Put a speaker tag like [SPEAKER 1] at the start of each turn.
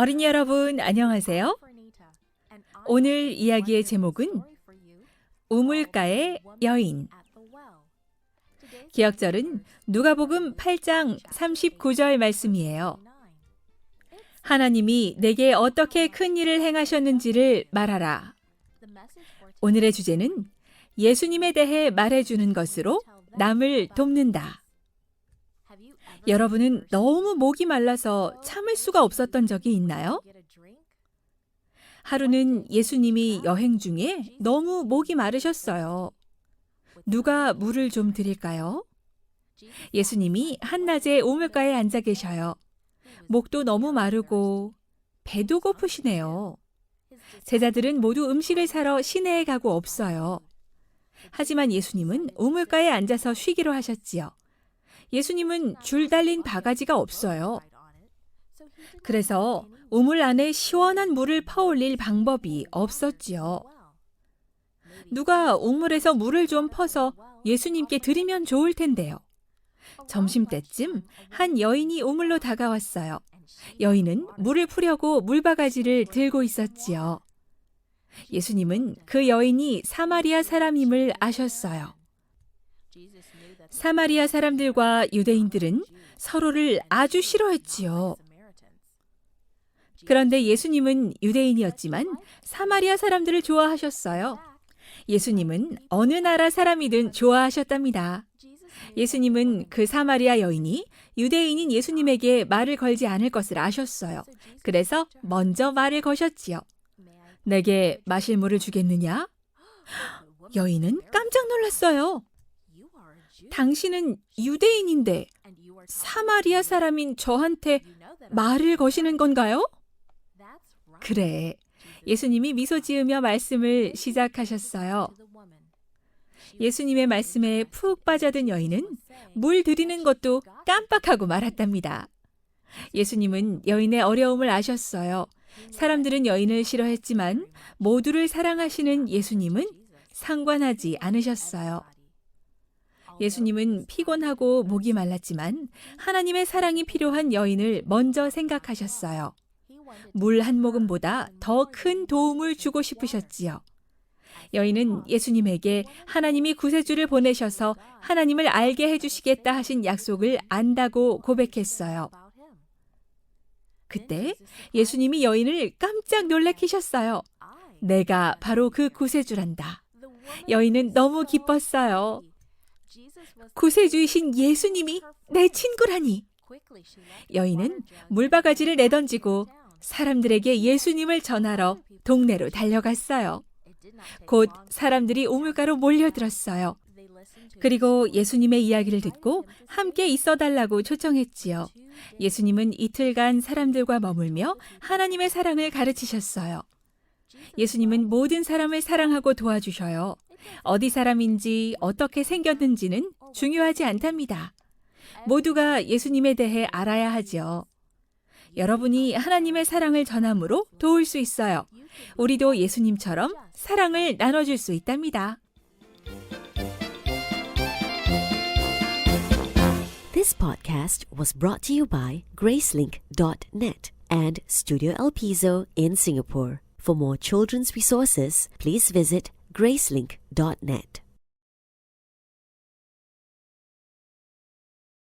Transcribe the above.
[SPEAKER 1] 어린이 여러분, 안녕하세요. 오늘 이야기의 제목은 우물가의 여인. 기억절은 누가복음 8장 39절 말씀이에요. 하나님이 내게 어떻게 큰 일을 행하셨는지를 말하라. 오늘의 주제는 예수님에 대해 말해주는 것으로 남을 돕는다. 여러분은 너무 목이 말라서 참을 수가 없었던 적이 있나요? 하루는 예수님이 여행 중에 너무 목이 마르셨어요. 누가 물을 좀 드릴까요? 예수님이 한낮에 우물가에 앉아 계셔요. 목도 너무 마르고 배도 고프시네요. 제자들은 모두 음식을 사러 시내에 가고 없어요. 하지만 예수님은 우물가에 앉아서 쉬기로 하셨지요. 예수님은 줄 달린 바가지가 없어요. 그래서 우물 안에 시원한 물을 퍼올릴 방법이 없었지요. 누가 우물에서 물을 좀 퍼서 예수님께 드리면 좋을 텐데요. 점심때쯤 한 여인이 우물로 다가왔어요. 여인은 물을 푸려고 물바가지를 들고 있었지요. 예수님은 그 여인이 사마리아 사람임을 아셨어요. 사마리아 사람들과 유대인들은 서로를 아주 싫어했지요. 그런데 예수님은 유대인이었지만 사마리아 사람들을 좋아하셨어요. 예수님은 어느 나라 사람이든 좋아하셨답니다. 예수님은 그 사마리아 여인이 유대인인 예수님에게 말을 걸지 않을 것을 아셨어요. 그래서 먼저 말을 거셨지요. 내게 마실 물을 주겠느냐? 여인은 깜짝 놀랐어요. 당신은 유대인인데 사마리아 사람인 저한테 말을 거시는 건가요? 그래. 예수님이 미소 지으며 말씀을 시작하셨어요. 예수님의 말씀에 푹 빠져든 여인은 물 드리는 것도 깜빡하고 말았답니다. 예수님은 여인의 어려움을 아셨어요. 사람들은 여인을 싫어했지만 모두를 사랑하시는 예수님은 상관하지 않으셨어요. 예수님은 피곤하고 목이 말랐지만 하나님의 사랑이 필요한 여인을 먼저 생각하셨어요. 물 한 모금보다 더 큰 도움을 주고 싶으셨지요. 여인은 예수님에게 하나님이 구세주를 보내셔서 하나님을 알게 해주시겠다 하신 약속을 안다고 고백했어요. 그때 예수님이 여인을 깜짝 놀래키셨어요. 내가 바로 그 구세주란다. 여인은 너무 기뻤어요. 구세주이신 예수님이 내 친구라니. 여인은 물바가지를 내던지고 사람들에게 예수님을 전하러 동네로 달려갔어요. 곧 사람들이 우물가로 몰려들었어요. 그리고 예수님의 이야기를 듣고 함께 있어 달라고 초청했지요. 예수님은 이틀간 사람들과 머물며 하나님의 사랑을 가르치셨어요. 예수님은 모든 사람을 사랑하고 도와주셔요. 어디 사람인지 어떻게 생겼는지는 중요하지 않답니다. 모두가 예수님에 대해 알아야 하지요. 여러분이 하나님의 사랑을 전함으로 도울 수 있어요. 우리도 예수님처럼 사랑을 나눠줄 수 있답니다.
[SPEAKER 2] This podcast was brought to you by Gracelink.net and Studio El Piso in Singapore. For more children's resources, please visit Gracelink.net.